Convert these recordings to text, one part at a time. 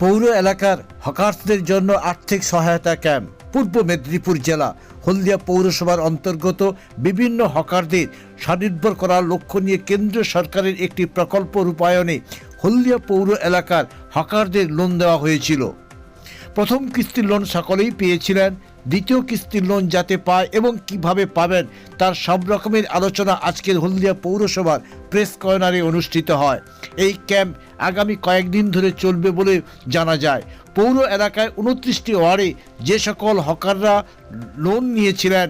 পৌর এলাকার হকার্সদের জন্য আর্থিক সহায়তা ক্যাম্প। পূর্ব মেদিনীপুর জেলা হলদিয়া পৌরসভার অন্তর্গত বিভিন্ন হকারদের স্বনির্ভর করার লক্ষ্য নিয়ে কেন্দ্র সরকারের একটি প্রকল্প রূপায়ণে হলদিয়া পৌর এলাকার হকারদের লোন দেওয়া হয়েছিল। প্রথম কিস্তির লোন সকলেই পেয়েছিলেন। দ্বিতীয় কিস্তির লোন যাতে পায় এবং কীভাবে পাবেন, তার সব রকমের আলোচনা আজকের হলদিয়া পৌরসভার প্রেস কর্নারে অনুষ্ঠিত হয়। এই ক্যাম্প আগামী কয়েকদিন ধরে চলবে বলে জানা যায়। পৌর এলাকায় উনত্রিশটি ওয়ার্ডে যে সকল হকাররা লোন নিয়েছিলেন,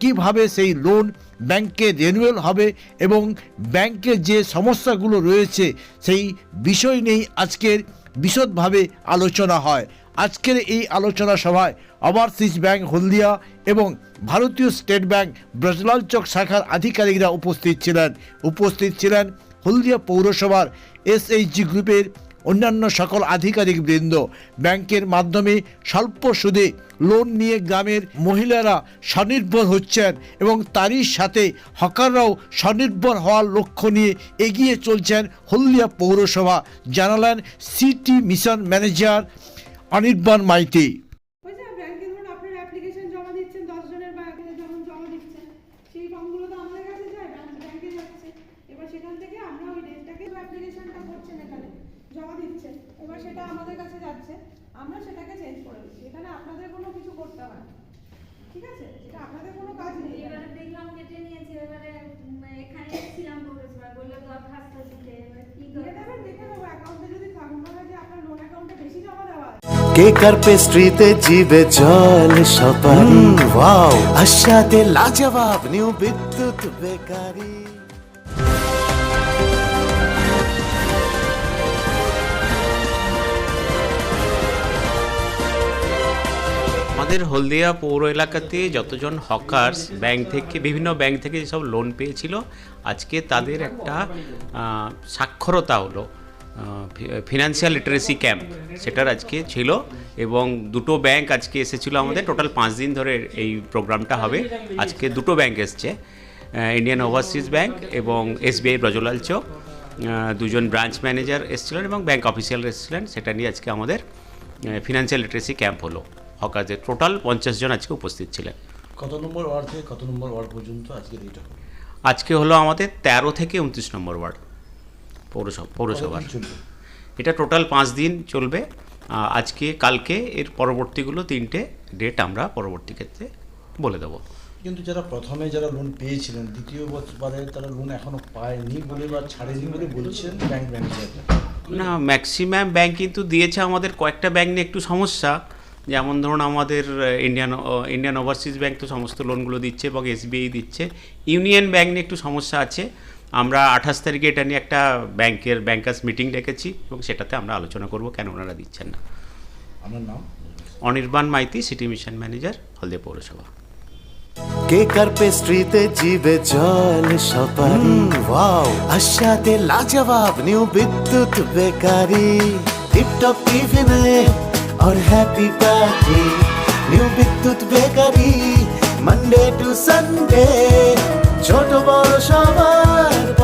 কীভাবে সেই লোন ব্যাংকে রেনুয়েল হবে এবং ব্যাংকের যে সমস্যাগুলো রয়েছে, সেই বিষয় নিয়েই আজকের বিশদভাবে আলোচনা হয়। আজকের এই আলোচনা সভায় ওভারসিজ ব্যাংক হলদিয়া এবং ভারতীয় স্টেট ব্যাংক ব্রজলাল চক শাখার আধিকারিকরা উপস্থিত ছিলেন। উপস্থিত ছিলেন হলদিয়া পৌরসভার এসএইচজি গ্রুপের অন্যান্য সকল আধিকারিক বৃন্দ ব্যাংকের মাধ্যমে স্বল্প সুদে লোন নিয়ে গ্রামের মহিলারা স্বনির্ভর হচ্ছেন এবং তারই সাথে হকাররাও স্বনির্ভর হওয়ার লক্ষ্য নিয়ে এগিয়ে চলছেন হলদিয়া পৌরসভা। জানালেন city mission manager Anirban Maity. ওই যে ব্যাংকে ধরুন আপনার অ্যাপ্লিকেশন জমা দিচ্ছেন দশ জনের বা এখানে যখন জমা দিচ্ছেন সেই ফর্মগুলো তো আমাদের কাছে যায় ব্যাংক ব্যাংকে যাচ্ছে। এবার সেখান থেকে আমরা ওই ডেটটাকে অ্যাপ্লিকেশনটা করছেন এখানে জমা দিচ্ছেন। এবার সেটা আমাদের কাছে যাচ্ছে আমরা সেটাকে চেঞ্জ করে দিচ্ছি। এখানে আপনাদের কোনো কিছু করতে হয় না। ঠিক আছে? এটা আপনাদের কোনো কাজ নেই এবারে দেখলাম কেটে নিয়েছে এবারে এখানে এসেছিলাম পৌরসভায় বলল দরখাস্ত দিতে এবার কি দরখাস্ত? কেকার পেস্ট্রিতে জিবে জল সপারি। ওয়াও। আশাতে লাজবাব নিউ বিদ্যুৎ বেকারি। আমাদের হলদিয়া পৌর এলাকাতে যতজন হকার্স ব্যাংক থেকে বিভিন্ন ব্যাংক থেকে যেসব লোন পেয়েছিল আজকে তাদের একটা সাক্ষরতা হলো। ফিনান্সিয়াল লিটারেসি ক্যাম্প সেটার আজকে ছিল এবং দুটো ব্যাংক আজকে এসেছিল আমাদের। টোটাল পাঁচ দিন ধরে এই প্রোগ্রামটা হবে। আজকে দুটো ব্যাংক এসছে ইন্ডিয়ান ওভারসিজ ব্যাংক এবং এসবিআই ব্রজলাল চক। দুজন ব্রাঞ্চ ম্যানেজার এসেছিলেন এবং ব্যাংক অফিসিয়াল এসেছিলেন। সেটা নিয়ে আজকে আমাদের ফিনান্সিয়াল লিটারেসি ক্যাম্প হলো। হকারদের টোটাল পঞ্চাশ জন আজকে উপস্থিত ছিলেন। কত নম্বর ওয়ার্ড থেকে কত নম্বর ওয়ার্ড পর্যন্ত আজকে এইটা আজকে হলো আমাদের তেরো থেকে উনত্রিশ নম্বর ওয়ার্ড। পৌরসভা পৌরসভার এটা টোটাল পাঁচ দিন চলবে। আজকে কালকে এর পরবর্তীগুলো তিনটে ডেট আমরা পরবর্তী ক্ষেত্রে বলে দেবো। কিন্তু যারা প্রথমে যারা লোন পেয়েছিলেন দ্বিতীয় বারে তারা লোন এখনও পায়নি বলে বা ছাড়েনি বলে বলছেন ব্যাংক না ম্যাক্সিমাম ব্যাংক কিন্তু দিয়েছে আমাদের কয়েকটা ব্যাংক নিয়ে একটু সমস্যা। যেমন ধরুন আমাদের ইন্ডিয়ান ইন্ডিয়ান ওভারসিজ ব্যাংক তো সমস্ত লোনগুলো দিচ্ছে এবং এসবিআই দিচ্ছে। ইউনিয়ন ব্যাংক নিয়ে একটু সমস্যা আছে। আমরা আঠাশ তারিখে এটা নিয়ে একটা ব্যাংকের ব্যাংকার্স মিটিং ডেকেছি এবং সেটাতে আমরা আলোচনা করব কেন ওনারা দিচ্ছেন না আপনার নাম Anirban Maiti city mission manager Haldia পৌরসভা কেকার পেস্ট্রিতে জিবে জল সপারি ওয়াও আশাতে লাজবাব নিউ বিদ্যুৎ বেকারি টিপটপ টিফিনে और happy party new Bidyut bakery Monday to Sunday ছোট বড় সবার